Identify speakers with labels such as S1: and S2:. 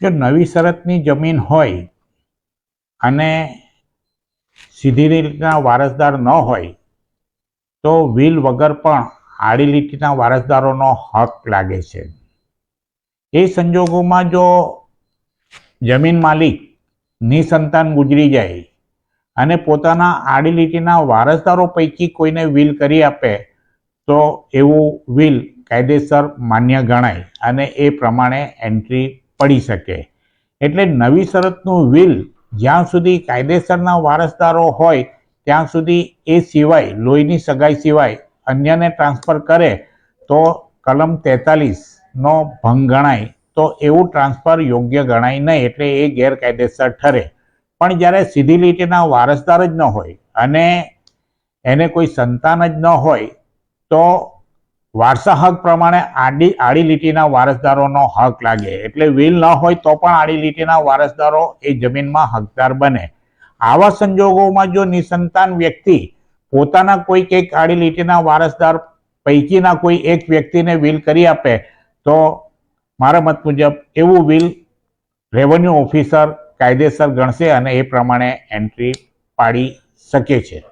S1: જો નવી શરતની જમીન હોય અને સીધી રીતના વારસદાર ન હોય, તો વિલ વગર પણ આડી લીટીના વારસદારોનો હક લાગે છે. એ સંજોગોમાં જો જમીન માલિક નિસંતાન ગુજરી જાય અને પોતાના આડી લીટીના વારસદારો પૈકી કોઈને વિલ કરી આપે, તો એવું વિલ કાયદેસર માન્ય ગણાય અને એ પ્રમાણે એન્ટ્રી પડી શકે. એટલે નવી શરતનું વિલ જ્યાં સુધી કાયદેસરના વારસદારો હોય, ત્યાં સુધી એ સિવાય, લોહીની સગાઈ સિવાય અન્યને ટ્રાન્સફર કરે, તો કલમ તેતાલીસનો ભંગ ગણાય. તો એવું ટ્રાન્સફર યોગ્ય ગણાય નહીં, એટલે એ ગેરકાયદેસર ઠરે. પણ જ્યારે સીધી લીટીના વારસદાર જ ન હોય અને એને કોઈ સંતાન જ ન હોય, તો વારસા હક પ્રમાણે આડી આડી લીટીના વારસદારોનો હક લાગે. એટલે વિલ ન હોય તો પણ આડી લીટીના વારસદારો એ જમીનમાં હકદાર બને. આવા સંજોગોમાં જો નિસંતાન વ્યક્તિ પોતાના કોઈક એક આડી લીટીના વારસદાર પૈકીના કોઈ એક વ્યક્તિને વિલ કરી આપે, તો મારા મત મુજબ એવું વિલ રેવન્યુ ઓફિસર કાયદેસર ગણશે અને એ પ્રમાણે એન્ટ્રી પાડી શકે છે.